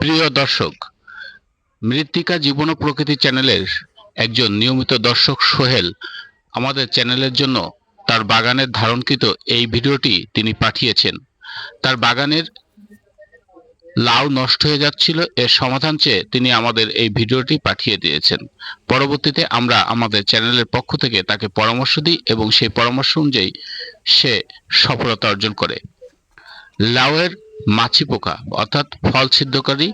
প্রিয় দর্শক, মৃত্তিকা জীবন ও প্রকৃতি চ্যানেলের একজন নিয়মিত দর্শক সোহেল আমাদের চ্যানেলের জন্য তার বাগানের ধারণকৃত এই ভিডিওটি তিনি পাঠিয়েছেন। তার বাগানের লাউ নষ্ট হয়ে যাচ্ছিল, এর সমাধান চেয়ে তিনি আমাদের এই ভিডিওটি পাঠিয়ে দিয়েছেন। পরবর্তীতে আমরা আমাদের চ্যানেলের পক্ষ থেকে তাকে পরামর্শ দিই এবং সেই পরামর্শ অনুযায়ী সে সফলতা অর্জন করে। লাউয়ের মাছি পোকা, অর্থাৎ ফল ছিদ্রকারী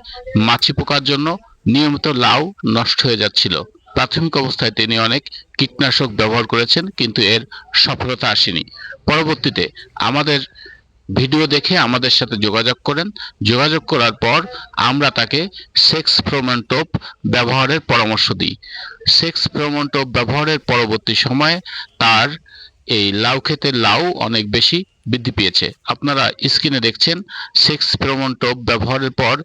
মাছি পোকার জন্য নিয়মিত লাউ নষ্ট হয়ে যাচ্ছিল। প্রাথমিক অবস্থায় তিনি অনেক কীটনাশক ব্যবহার করেছেন, কিন্তু এর সফলতা আসেনি। পরবর্তীতে আমাদের ভিডিও দেখে আমাদের সাথে যোগাযোগ করেন। যোগাযোগ করার পর আমরা তাকে সেক্স ফ্রোমেন্টোপ ব্যবহারের পরামর্শ দিই। সেক্স ফ্রোমেন্টোপ ব্যবহারের পরবর্তী সময়ে তার এই লাউ ক্ষেতের লাউ অনেক বেশি বৃদ্ধি পেয়েছে। আপনারা স্ক্রিনে দেখছেন সেক্স ফেরোমন টোপ ব্যবহারের পর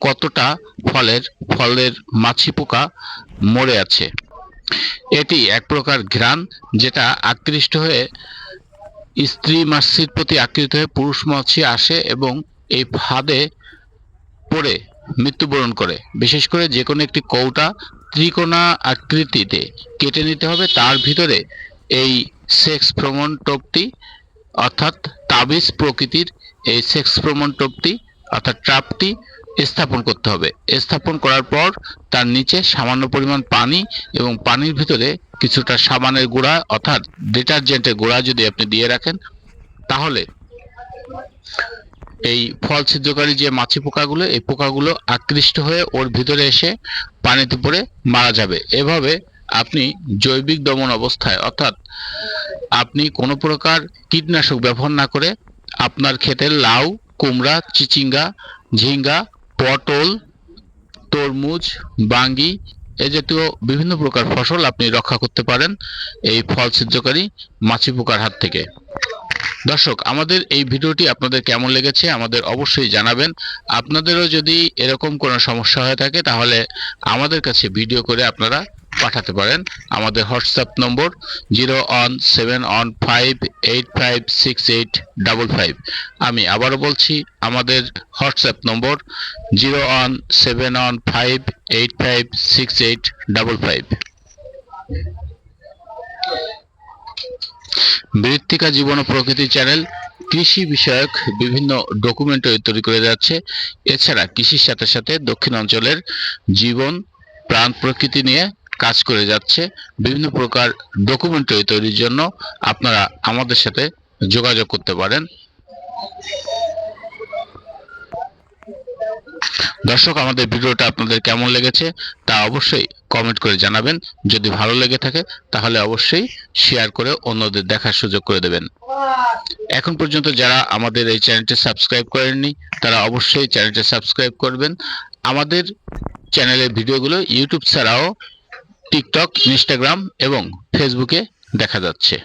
কতটা ফলের ফলের মাছি পোকা মরে আছে। এটি এক প্রকার ঘ্রাণ যেটা আকৃষ্ট হয়ে স্ত্রী মাছির প্রতি আকৃষ্ট হয়ে পুরুষ মাছি আসে এবং এই ফাঁদে পড়ে, মৃত্যুবরণ করে। বিশেষ করে যে কোনো একটি কৌটা ত্রিকোণা আকৃতিতে কেটে নিতে হবে। তার ভিতরে এই সেক্স ভ্রমণ টোপটি অর্থাৎ তাবিজ প্রকৃতির এই সেক্স ভ্রমণ টোপটি অর্থাৎ ট্রাপটি স্থাপন করতে হবে। স্থাপন করার পর তার নিচে সামান্য পরিমাণ পানি এবং পানির ভিতরে কিছুটা সাবানের গুঁড়া, অর্থাৎ ডিটারজেন্টের গুঁড়া যদি আপনি দিয়ে রাখেন, তাহলে এই ফল ছিদ্রকারী যে মাছি পোকাগুলো, এই পোকাগুলো আকৃষ্ট হয়ে ওর ভিতরে এসে পানিতে পড়ে মারা যাবে। এভাবে আপনি জৈবিক দমন অবস্থায়, অর্থাৎ আপনি কোনো প্রকার কীটনাশক ব্যবহার না করে আপনার ক্ষেতের লাউ, কুমড়া, চিচিঙ্গা, ঝিঙ্গা, পটল, তরমুজ, বাঙ্গি এ জাতীয় বিভিন্ন প্রকার ফসল আপনি রক্ষা করতে পারেন এই ফল ছিদ্রকারী মাছি পোকার হাত থেকে। দর্শক, আমাদের এই ভিডিওটি আপনাদের কেমন লেগেছে আমাদের অবশ্যই জানাবেন। আপনাদেরও যদি এরকম কোনো সমস্যা হয়ে থাকে তাহলে আমাদের কাছে ভিডিও করে আপনারা পাঠাতে পারেন। আমাদের WhatsApp number zero one seven one five eight five six eight double five. আমি আবারও বলছি, আমাদের WhatsApp number zero one seven one five eight five six eight double five. মৃত্তিকা জীবন ও প্রকৃতি চ্যানেল কৃষি বিষয়ক বিভিন্ন ডকুমেন্ট তৈরি করে যাচ্ছে। এছাড়া কৃষির সাথে সাথে দক্ষিণ অঞ্চলের জীবন, প্রাণ প্রকৃতি নিয়ে কাজ করে যাচ্ছে, বিভিন্ন প্রকার ডকুমেন্টারি তৈরির জন্য আপনারা আমাদের সাথে যোগাযোগ করতে পারেন। দর্শক, আমাদের ভিডিওটা আপনাদের কেমন লেগেছে তা অবশ্যই কমেন্ট করে জানাবেন। যদি ভালো লেগে থাকে, তাহলে অবশ্যই শেয়ার করে অন্যদের দেখার সুযোগ করে দেবেন। এখন পর্যন্ত যারা আমাদের এই চ্যানেলটি সাবস্ক্রাইব করেননি, তারা অবশ্যই চ্যানেলটি সাবস্ক্রাইব করবেন। আমাদের চ্যানেলের ভিডিওগুলো ইউটিউব ছাড়াও টিকটক ইনস্টাগ্রাম এবং ফেসবুকে দেখা যাচ্ছে।